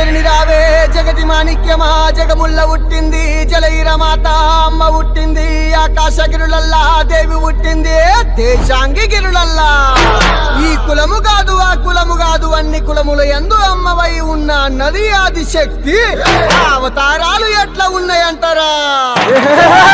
జరిని రావే జగతి మాణిక్యమా జగముల్ల ఉట్టింది జలయిర మాత అమ్మ ఉట్టింది ఆకాశ గిరులల్లా దేవి ఉట్టింది దేశాంగి గిరులల్లా. ఈ కులము కాదు ఆ కులము కాదు అన్ని కులముల ఎందు అమ్మవై ఉన్న నది ఆది శక్తి అవతారాలు ఎట్లా ఉన్నాయంటారా?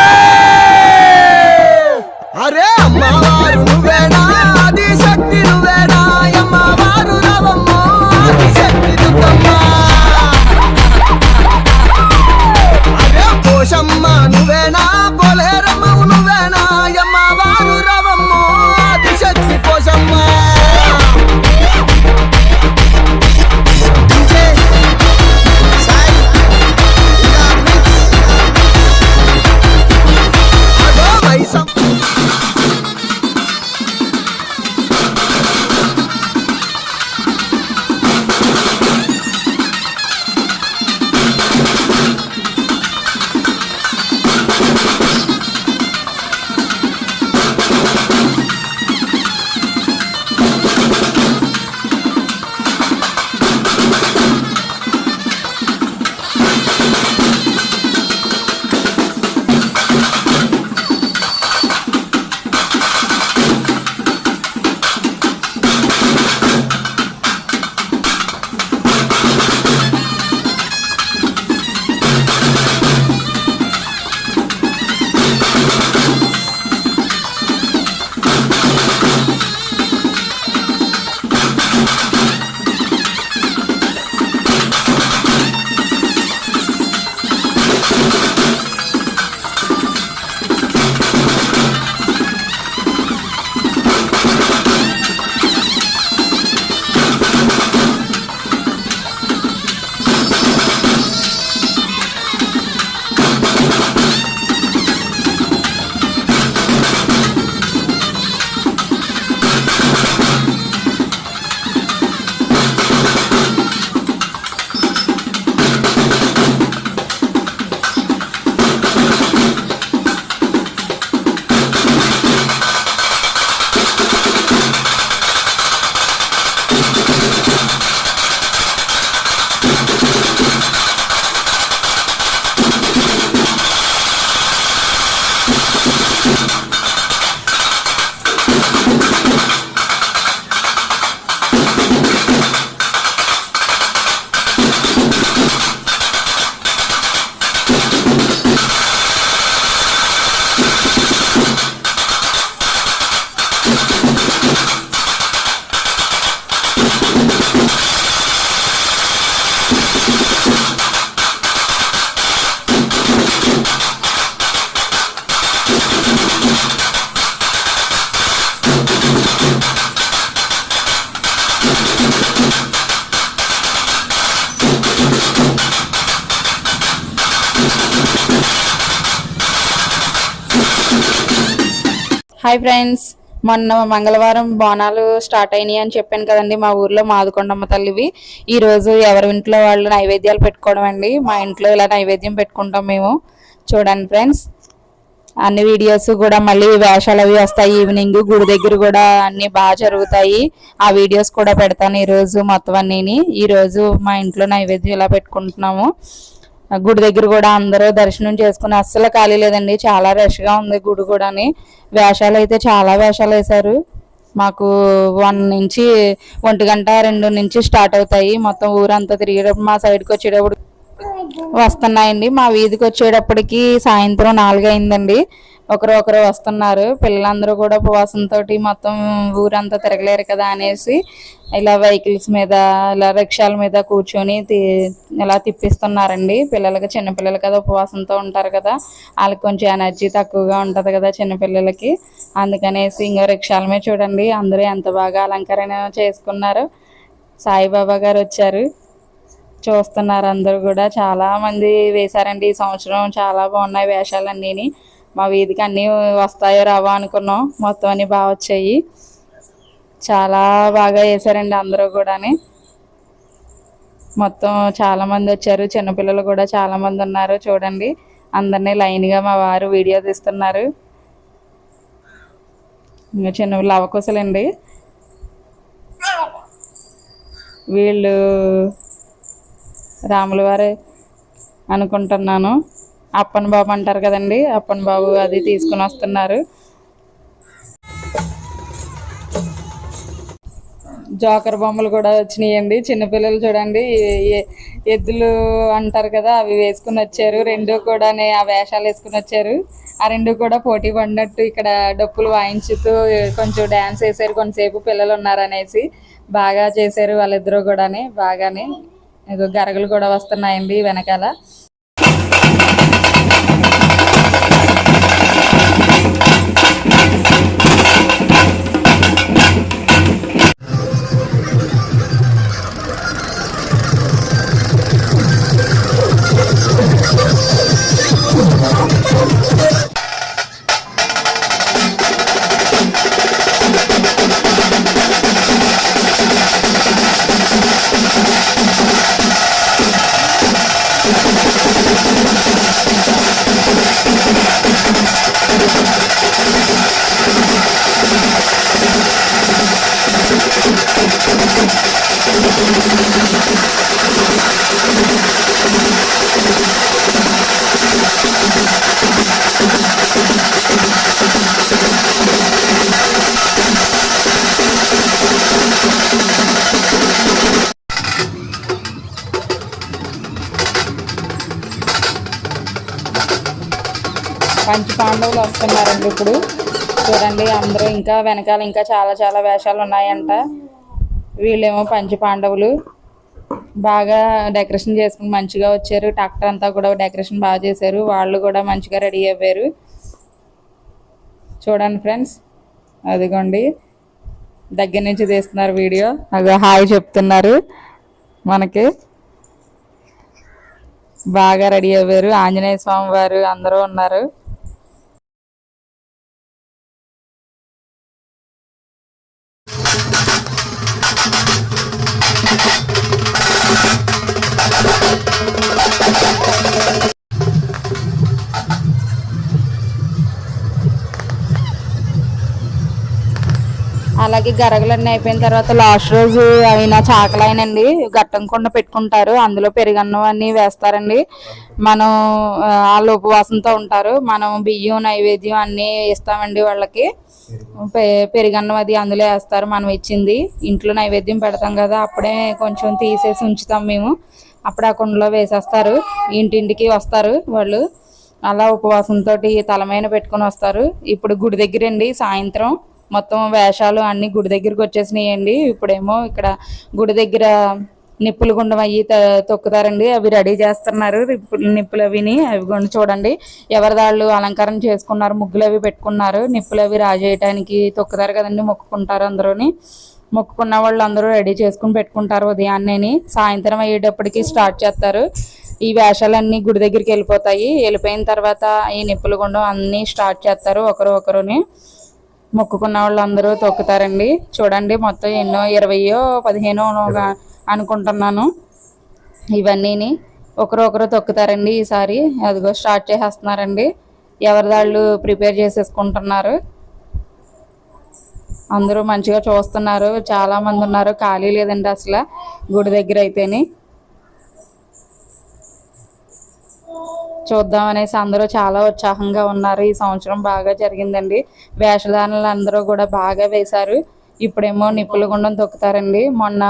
హాయ్ ఫ్రెండ్స్ మొన్న మంగళవారం బోనాలు స్టార్ట్ అయినాయి అని చెప్పాను కదండి మా ఊర్లో మాదుకొండమ్మ తల్లివి. ఈరోజు ఎవరి ఇంట్లో వాళ్ళు నైవేద్యాలు పెట్టుకోవడం అండి. మా ఇంట్లో ఇలా నైవేద్యం పెట్టుకుంటాం మేము. చూడండి ఫ్రెండ్స్. అన్ని వీడియోస్ కూడా మళ్ళీ వేషాలు అవి వస్తాయి. ఈవినింగ్ గుడి దగ్గర కూడా అన్ని బాగా జరుగుతాయి. ఆ వీడియోస్ కూడా పెడతాను ఈరోజు మొత్తం అన్నిని. ఈరోజు మా ఇంట్లో నైవేద్యం ఇలా పెట్టుకుంటున్నాము. గుడి దగ్గర కూడా అందరూ దర్శనం చేసుకుని అస్సలు ఖాళీ లేదండి. చాలా రష్గా ఉంది గుడి కూడాని. వేషాలు అయితే చాలా వేషాలు వేశారు. మాకు వన్ నుంచి ఒంటి గంట రెండు నుంచి స్టార్ట్ అవుతాయి. మొత్తం ఊరంతా తిరిగేటప్పుడు మా సైడ్కి వచ్చేటప్పుడు వస్తున్నాయండి. మా వీధికి వచ్చేటప్పటికి సాయంత్రం నాలుగు అయిందండి. ఒకరు ఒకరు వస్తున్నారు. పిల్లలందరూ కూడా ఉపవాసంతో మొత్తం ఊరంతా తిరగలేరు కదా అనేసి ఇలా వెహికల్స్ మీద ఇలా రిక్షాల మీద కూర్చొని ఇలా తిప్పిస్తున్నారండి. పిల్లలకి చిన్నపిల్లలు కదా ఉపవాసంతో ఉంటారు కదా. వాళ్ళకి కొంచెం ఎనర్జీ తక్కువగా ఉంటుంది కదా చిన్నపిల్లలకి అందుకనేసి ఇంకో రిక్షాల మీద చూడండి. అందరూ ఎంత బాగా అలంకరణ చేసుకున్నారు. సాయిబాబా గారు వచ్చారు. చూస్తున్నారు అందరూ కూడా. చాలా మంది వేశారండి. ఈ సంవత్సరం చాలా బాగున్నాయి వేషాలన్నీ మా వీధికి అన్నీ వస్తాయో రావా అనుకున్నాం. మొత్తం అన్నీ బాగా వచ్చాయి. చాలా బాగా వేసారండి అందరూ కూడాని. మొత్తం చాలామంది వచ్చారు. చిన్నపిల్లలు కూడా చాలామంది ఉన్నారు. చూడండి అందరినీ లైన్గా మా వారు వీడియో తీస్తున్నారు. ఇంకా చిన్న లవకుశలండి వీళ్ళు రాముల వారే అనుకుంటున్నాను. అప్పన్ బాబు అంటారు కదండి అప్పన్ బాబు అది తీసుకుని వస్తున్నారు. జోకర్ బొమ్మలు కూడా వచ్చినాయండి చిన్నపిల్లలు చూడండి ఎద్దులు అంటారు కదా అవి వేసుకుని వచ్చారు రెండు కూడా ఆ వేషాలు వేసుకుని వచ్చారు. ఆ రెండు కూడా పోటీ పడినట్టు ఇక్కడ డప్పులు వాయించుతూ కొంచెం డ్యాన్స్ వేసారు కొంతసేపు పిల్లలు ఉన్నారనేసి బాగా చేశారు వాళ్ళిద్దరూ కూడాని బాగానే. గరగలు కూడా వస్తున్నాయండి వెనకాల. Thank you. పంచి పాండవులు వస్తున్నారండి ఇప్పుడు. చూడండి అందరూ ఇంకా వెనకాల ఇంకా చాలా చాలా వేషాలు ఉన్నాయంట. వీళ్ళేమో పంచి పాండవులు బాగా డెకరేషన్ చేసుకుని మంచిగా వచ్చారు. ట్రాక్టర్ అంతా కూడా డెకరేషన్ బాగా చేశారు. వాళ్ళు కూడా మంచిగా రెడీ అయ్యారు. చూడండి ఫ్రెండ్స్ అదిగోండి. దగ్గర నుంచి తీస్తున్నారు వీడియో. అదే హాయ్ చెప్తున్నారు మనకి. బాగా రెడీ అయ్యారు. ఆంజనేయ స్వామి వారు అందరూ ఉన్నారు. అలాగే గరగలన్నీ అయిపోయిన తర్వాత లాస్ట్ రోజు అయిన చాకలైనండి గట్టంకుండా పెట్టుకుంటారు. అందులో పెరుగన్నం అన్ని వేస్తారండి. మనం వాళ్ళు ఉపవాసంతో ఉంటారు. మనం బియ్యం నైవేద్యం అన్నీ ఇస్తామండి వాళ్ళకి. పె- పెరుగన్నం అది అందులో వేస్తారు. మనం ఇచ్చింది ఇంట్లో నైవేద్యం పెడతాం కదా అప్పుడే కొంచెం తీసేసి ఉంచుతాం మేము. అప్పుడు ఆ కుండలో వేసేస్తారు. ఇంటింటికి వస్తారు వాళ్ళు. అలా ఉపవాసంతో తలమైన పెట్టుకొని వస్తారు. ఇప్పుడు గుడి దగ్గరండి సాయంత్రం. మొత్తం వేషాలు అన్ని గుడి దగ్గరికి వచ్చేసినాయండి. ఇప్పుడేమో ఇక్కడ గుడి దగ్గర నిప్పులు గుండం అయ్యి త- తొక్కుతారండి. అవి రెడీ చేస్తున్నారు. నిప్పులు నిప్పులు అవిని అవి కూడా చూడండి. ఎవరి దాళ్ళు అలంకారం చేసుకున్నారు ముగ్గులు అవి పెట్టుకున్నారు. నిప్పులు అవి రాజేయటానికి తొక్కుతారు కదండి మొక్కుకుంటారు అందరూని. మొక్కుకున్న వాళ్ళు అందరూ రెడీ చేసుకుని పెట్టుకుంటారు ఉదయాన్నేని. సాయంత్రం అయ్యేటప్పటికి స్టార్ట్ చేస్తారు. ఈ వేషాలన్నీ గుడి దగ్గరికి వెళ్ళిపోతాయి. వెళ్ళిపోయిన తర్వాత ఈ నిప్పుల గుండం అన్నీ స్టార్ట్ చేస్తారు ఒకరు ఒకరుని. మొక్కుకున్న వాళ్ళందరూ తొక్కుతారండి. చూడండి మొత్తం ఎన్నో ఇరవయో పదిహేనో అనుకుంటున్నాను. ఇవన్నీని ఒకరు ఒకరు తొక్కుతారండి ఈసారి. అదిగో స్టార్ట్ చేసేస్తున్నారండి. ఎవరి దాళ్ళు ప్రిపేర్ చేసేసుకుంటున్నారు? అందరూ మంచిగా చూస్తున్నారు. చాలామంది ఉన్నారు. ఖాళీ లేదండి అసలు. గుడి దగ్గర అయితేనే. చూద్దాం అనేసి అందరూ చాలా ఉత్సాహంగా ఉన్నారు. ఈ సంవత్సరం బాగా జరిగిందండి. వేషధారణలు అందరూ కూడా బాగా వేశారు. ఇప్పుడేమో నిప్పుల గుండం తొక్కుతారండి. మొన్న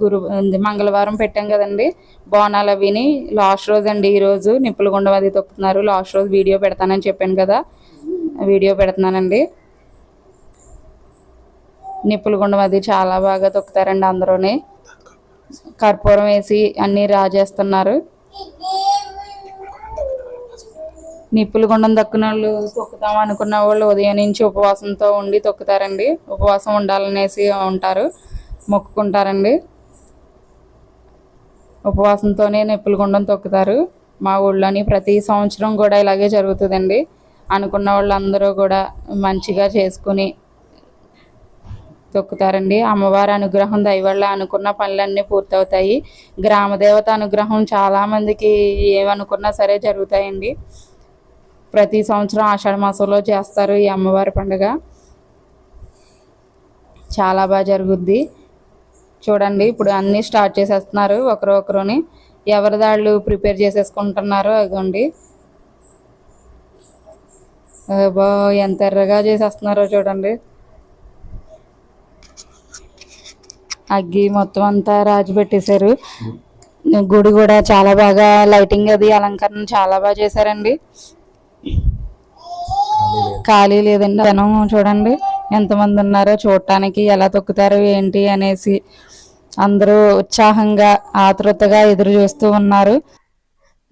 గురు మంగళవారం పెట్టాం కదండి. బోనాలు అవిని లాస్ట్ రోజు అండి ఈరోజు నిప్పుల గుండం అది తొక్కుతున్నారు. లాస్ట్ రోజు వీడియో పెడతానని చెప్పాను కదా. వీడియో పెడుతున్నానండి. నిప్పుల గుండం అది చాలా బాగా తొక్కుతారండి అందరూని. కర్పూరం వేసి అన్నీ రాజేస్తున్నారు. నిప్పులు గుండం దక్కున వాళ్ళు తొక్కుతాం అనుకున్న వాళ్ళు ఉదయం నుంచి ఉపవాసంతో ఉండి తొక్కుతారండి. ఉపవాసం ఉండాలనేసి ఉంటారు. మొక్కుకుంటారండి. ఉపవాసంతోనే నిప్పులు గుండం తొక్కుతారు. మా ఊళ్ళోని ప్రతి సంవత్సరం కూడా ఇలాగే జరుగుతుందండి. అనుకున్న వాళ్ళందరూ కూడా మంచిగా చేసుకుని తొక్కుతారండి. అమ్మవారి అనుగ్రహం దయవల్ల అనుకున్న పనులన్నీ పూర్తవుతాయి. గ్రామదేవత అనుగ్రహం చాలా మందికి ఏమనుకున్నా సరే జరుగుతాయండి. ప్రతి సంవత్సరం ఆషాఢ మాసంలో చేస్తారు ఈ అమ్మవారి పండుగ. చాలా బాగా జరుగుద్ది. చూడండి ఇప్పుడు అన్నీ స్టార్ట్ చేసేస్తున్నారు ఒకరు ఒకరుని. ఎవరి దాళ్ళు ప్రిపేర్ చేసేసుకుంటున్నారో అదిగోండి. బా ఎంత ఎర్రగా చేసేస్తున్నారో చూడండి. అగ్గి మొత్తం అంతా రాజు పెట్టేశారు. గుడి కూడా చాలా బాగా లైటింగ్ అది అలంకరణ చాలా బాగా చేశారండి. ఖాళీ లేదండి. జనం చూడండి ఎంతమంది ఉన్నారో చూడటానికి ఎలా తొక్కుతారు ఏంటి అనేసి అందరూ ఉత్సాహంగా ఆతృతగా ఎదురు చూస్తూ ఉన్నారు.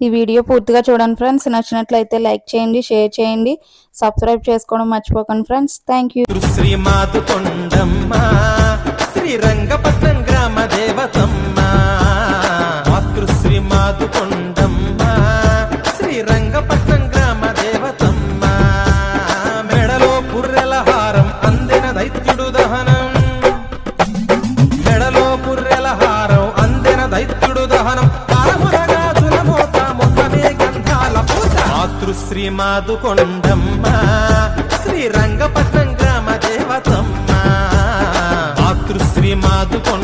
ఈ వీడియో పూర్తిగా చూడండి ఫ్రెండ్స్. నచ్చినట్లయితే లైక్ చేయండి షేర్ చేయండి సబ్స్క్రైబ్ చేసుకోవడం మర్చిపోకండి friends. Thank you. శ్రీమాతు Kondamma Srirangapatnam గ్రామ దేవతమ్మ. మాతృశ్రీ మాదు కొండమ్మ శ్రీరంగపట్నం గ్రామ దేవతమ్మ. మాతృశ్రీ మాదు కొండ